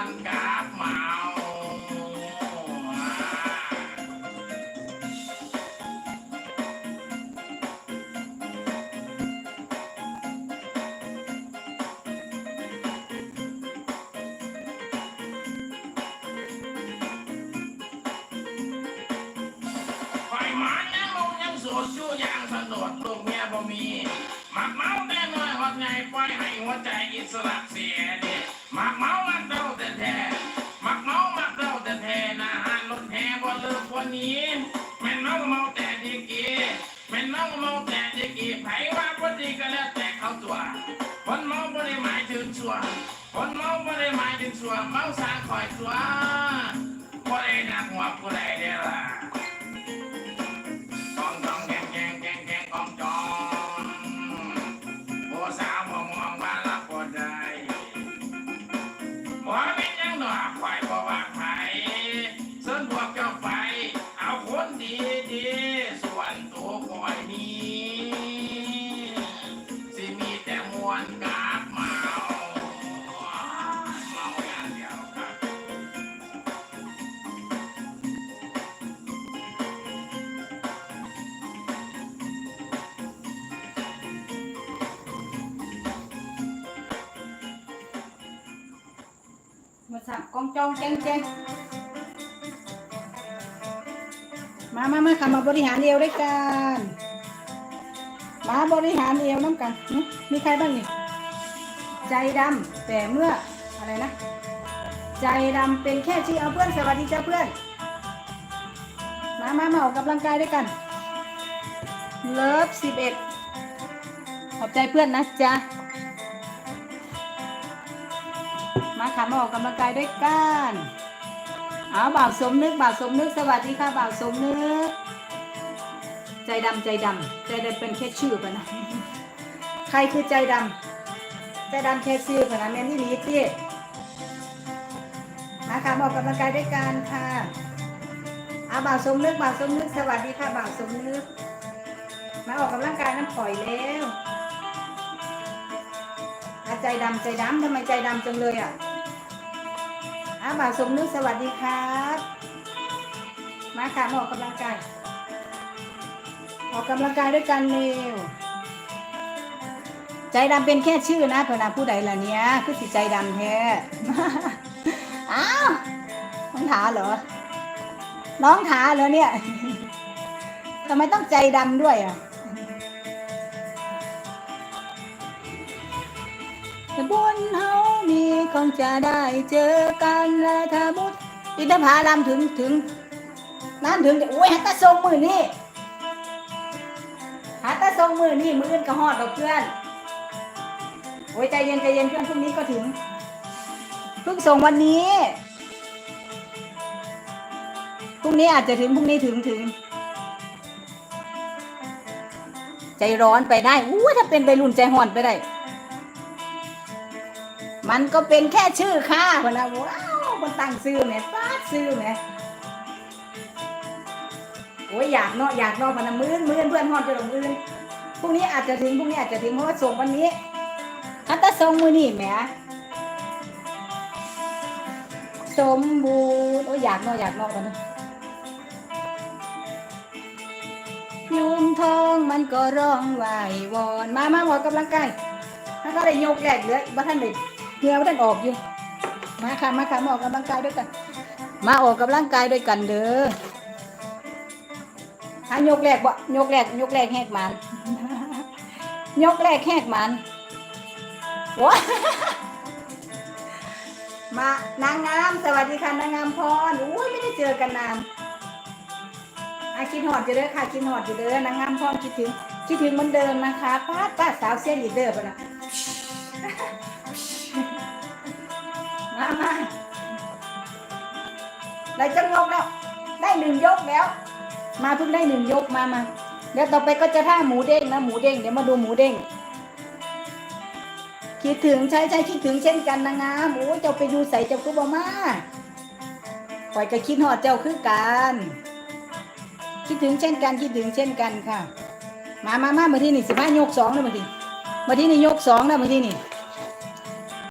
วนกับเมาไฟมันยังลงยังสูดชู้ยางสนดลูกเมียบ่มีหมักเมาแต่น้อยหดไงปล่อยให้หัวใจอิสระเสียดิหมักเมามักเต้า มันนี้แม่นเมาเมาแต่ดีกีแม่นเมาเมาแต่ดีกีไผว่าบ่ดีก็แล้วแต่เขาตัว คนเมาบ่ได้หมายถึงชั่ว คนเมาบ่ได้หมายถึงชั่วเมาสาคอยตัวบ่ได้หนักหัวผู้ใด สับกองจองแจงแจงมามามาค่ะมาบริหารเอวด้วยกัน มาบริหารเอวน้ำกันหึมีใครบ้างนี่ ใจดำแต่เมื่ออะไรนะ ใจดำเป็นแค่ชื่อเอาเพื่อนสวัสดีจ้าเพื่อน มามามาออกกำลังกายด้วยกัน เลิฟสิบเอ็ดขอบใจเพื่อนนะจ๊ะ มาค่ะมาออกกำลังกายด้วยกันเอาบ่าวสมนึกบ่าวสมนึกสวัสดีค่ะบ่าวสมนึก ใจดำใจดำใจดำเป็นแค่ชื่อปะนะใครคือใจดำใจดำแค่ชื่อปะนะแมนนี่ลีตี้มาค่ะมาออกกำลังกายด้วยกันค่ะเอาบ่าวสมนึกบ่าวสมนึกสวัสดีค่ะบ่าวสมนึก มาออกกำลังกายน้ำปล่อยแล้วอาใจดำใจดำทำไมใจดำจังเลยอะ อาบ่าวสมนึกสวัสดีครับ มาค่ะมาออกกำลังกาย ออกกำลังกายด้วยกันเร็ว ใจดำเป็นแค่ชื่อนะเพื่อนผู้ใดล่ะเนี้ยคือสิใจดำแท้ อ้าวน้องถาเหรอ น้องถาเหรอเนี่ยทำไมต้องใจดำด้วยอะแต่บนเฮา คงจะได้เจอกันและถ้าบุตอินทผาลามถึงถึงนั่นถึงโอ้ยฮัตตทรงมือนี่ฮัตตทรงมือนี่มืออื่นก็ฮอดดอกเพื่อนโอ้ยใจเย็นใจเย็นเพื่อนพรุ่งนี้ก็ถึงเพิ่งส่งวันนี้พรุ่งนี้อาจจะถึงพรุ่งนี้ถึงถึง ใจร้อนไปได้อู้ถ้าเป็นไปรุ่นใจห่อนไปได้ มันก็เป็นแค่ชื่อค่าคนนะว้าวคนตั้งซื้อแหม่ฟาดซื้อแหม่โอ้ยอยากเนาะอยากเนาะคนนะมื้นมื้นเพื่อนฮอดจะลงมื้นพรุ่งนี้อาจจะถึงพรุ่งนี้อาจจะถึงเพราะว่าส่งวันนี้ฮัตส่งมือนี่แหมสมบูรณ์โอ้ยอยากเนาะอยากเนาะคนนะยุงทองมันก็ร้องไหววอนมามาออกกำลังกายถ้าก็ได้ยกแหลกเหลือบ้าน เลยเหงื่อมันออกอยู่ มาค่ะมาค่ะมาออกกำลังกายด้วยกัน มาออกกำลังกายด้วยกันเด้อหายกแรกบ่ยกแรกยกแรกแหกมันยกแรกแหกมันว้ามานางงามสวัสดีค่ะนางงามพรอุ้ยไม่ได้เจอกันนานอาคิดหอดอยู่เด้อค่ะคิดหอดอยู่เด้อนางงามพรคิดถึงคิดถึงเหมือนเดิมนะคะป้าป้าสาวเสียลีเดอร์ปะนะ มามาได้จังยกแล้ว ได้หนึ่งยกแล้ว มาเพิ่งได้หนึ่งยกมามาเดี๋ยวต่อไปก็จะท่าหมูเด้งนะหมูเด้งเดี๋ยวมาดูหมูเด้งคิดถึงใช่ใช่คิดถึงเช่นกันนะงามโอ้เจ้าไปอยู่ใส่เจ้ากุบมาปล่อยก็คิดหอดเจ้าคือกันคิดถึงเช่นกันคิดถึงเช่นกันค่ะ มามามามาที่นี่สิบห้ายกสองนะมาที่มาที่นี่ยกสองนะมาที่นี่